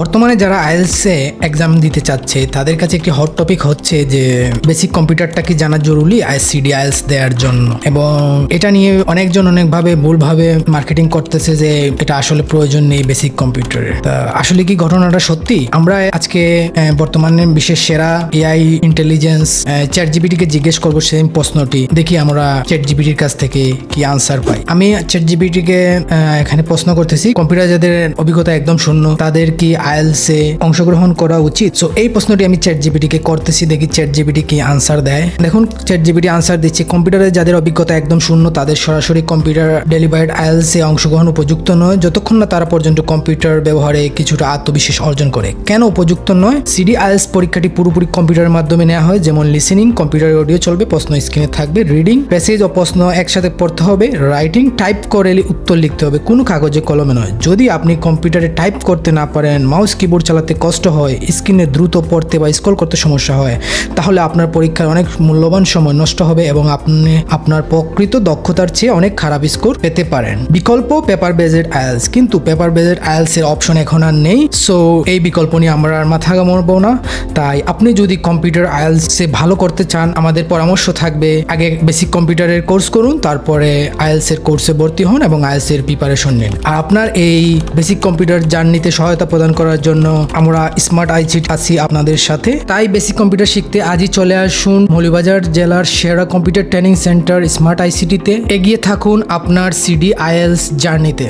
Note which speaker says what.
Speaker 1: বর্তমানে যারা আইএলসে এক্সাম দিতে চাচ্ছে, তাদের কাছে একটি হট টপিক হচ্ছে যে বেসিক কম্পিউটারটা কি জানা জরুরি আইসিডি আইএলস দেওয়ার জন্য? এবং এটা নিয়ে অনেকজন অনেকভাবে ভুলভাবে মার্কেটিং করতেছে যে, এটা আসলে প্রয়োজন নেই বেসিক কম্পিউটারের তা আসলে কি ঘটনাটা সত্যি? আমরা আজকে বর্তমানে বিশেষ সেরা এআই ইন্টেলিজেন্স চ্যাট জিবিটিকে জিজ্ঞেস করব সেই প্রশ্নটি। দেখি আমরা চ্যাট জিবিটির কাছ থেকে কি আনসার পাই। আমি চ্যাট জিবিটিকে এখানে প্রশ্ন করতেছি। কম্পিউটার যাদের অভিজ্ঞতা একদম শূন্য, তাদের কি আইএলস অংশগ্রহণ করা উচিত। সো এই প্রশ্নটি আমি চ্যাট জিবিটিকে করতেছি, দেখি চ্যাট জিবিটি কি আনসার দেয়। দেখুন চ্যাট জিবিটি আনসার দিচ্ছে কম্পিউটারে যাদের অভিজ্ঞতা একদম শূন্য, তাদের সরাসরি কম্পিউটার ডেলিভার্ড আইএলস অংশগ্রহণ উপযুক্ত নয়। যতক্ষণ না তারা পর্যন্ত কম্পিউটার ব্যবহারে কিছুটা আত্মবিশ্বাস অর্জন করে। কেন উপযুক্ত নয়? সিডি আইএলস পরীক্ষাটি পুরোপুরি কম্পিউটারের মাধ্যমে নেওয়া হয়, যেমন লিসেনিং কম্পিউটার অডিও চলবে, প্রশ্ন স্ক্রিনে থাকবে রিডিং প্যাসেজ ও প্রশ্ন একসাথে পড়তে হবে রাইটিং টাইপ করে উত্তর লিখতে হবে, কোনো কাগজে কলমে নয়। যদি আপনি কম্পিউটারে টাইপ করতে না পারেন মাউস কিবোর্ড চালাতে কষ্ট হয়, স্ক্রিনে দ্রুত পড়তে বা স্ক্রল করতে সমস্যা হয়, তাহলে আপনার পরীক্ষায় অনেক মূল্যবান সময় নষ্ট হবে এবং আপনি আপনার প্রকৃত দক্ষতার চেয়ে অনেক খারাপ স্কোর পেতে পারেন। বিকল্প পেপার বেজেড আইএলস, কিন্তু পেপার বেজেড আইএলস এর অপশন এখন আর নেই, সো এই বিকল্প নিয়ে আমরা আর মাথা ঘামাবো না। তাই আপনি যদি কম্পিউটার আইএলস এ ভালো করতে চান, আমাদের পরামর্শ থাকবে, আগে বেসিক কম্পিউটারের কোর্স করুন, তারপরে আইএলস এর কোর্সে ভর্তি হন এবং আইএলস এর প্রিপারেশন নিন। আর আপনার এই বেসিক কম্পিউটার জার্নিতে সহায়তা প্রদান করার জন্য আমরা স্মার্ট আইসিট আছি আপনাদের সাথে। তাই বেসিক কম্পিউটার শিখতে আজই চলে আসুন মৌলিবাজার জেলার সেরা কম্পিউটার ট্রেনিং সেন্টার স্মার্ট আইসিটিতে এগিয়ে থাকুন আপনার সিডি আইএলস জার্নিতে